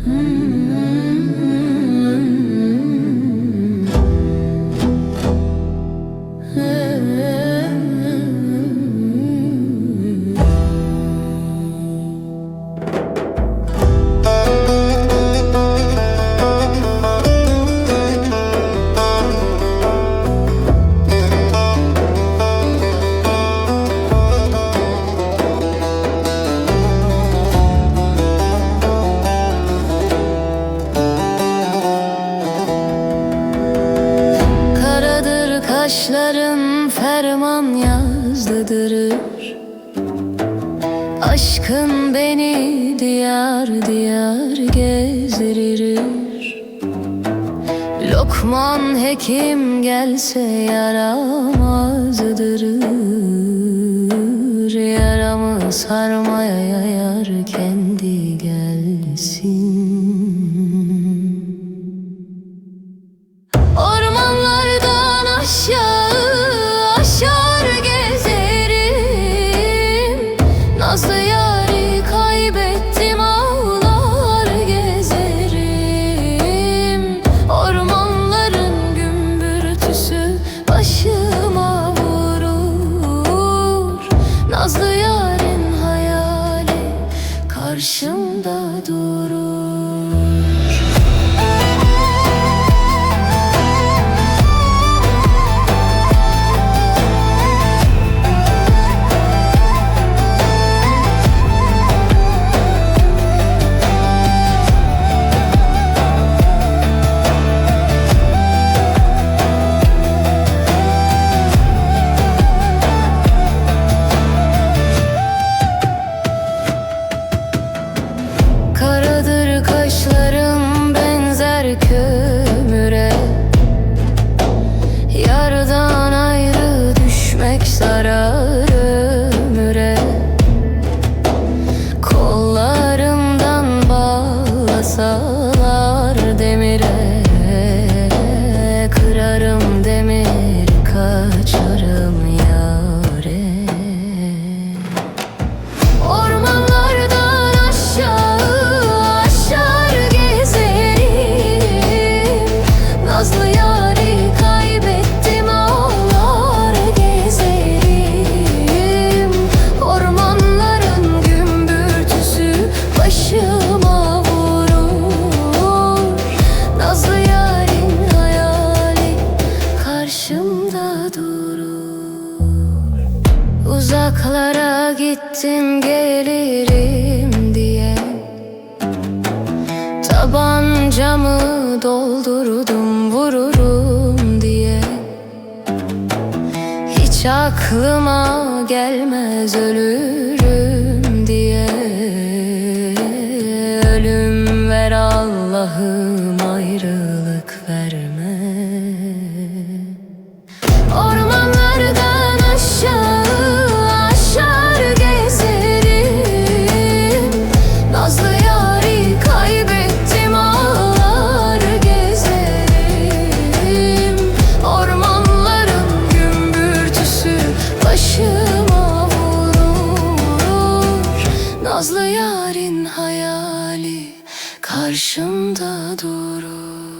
Mm-hmm. Kaşların ferman yazdırır Aşkın beni diyar diyar gezdirir. Lokman hekim gelse yaramazdır. Yaramı sarmaya yayar kendi gelsin. Ormanlardan aşağı Nazlı yarın hayali karşımda durur düşmek zarar ömüre Kollarımdan bağlasalar durur Uzaklara gittin gelirim diye. Tabancamı doldurdum vururum diye. Hiç aklıma gelmez ölürüm diye. Ölüm ver Allah'ım. Yarın hayali karşımda durur.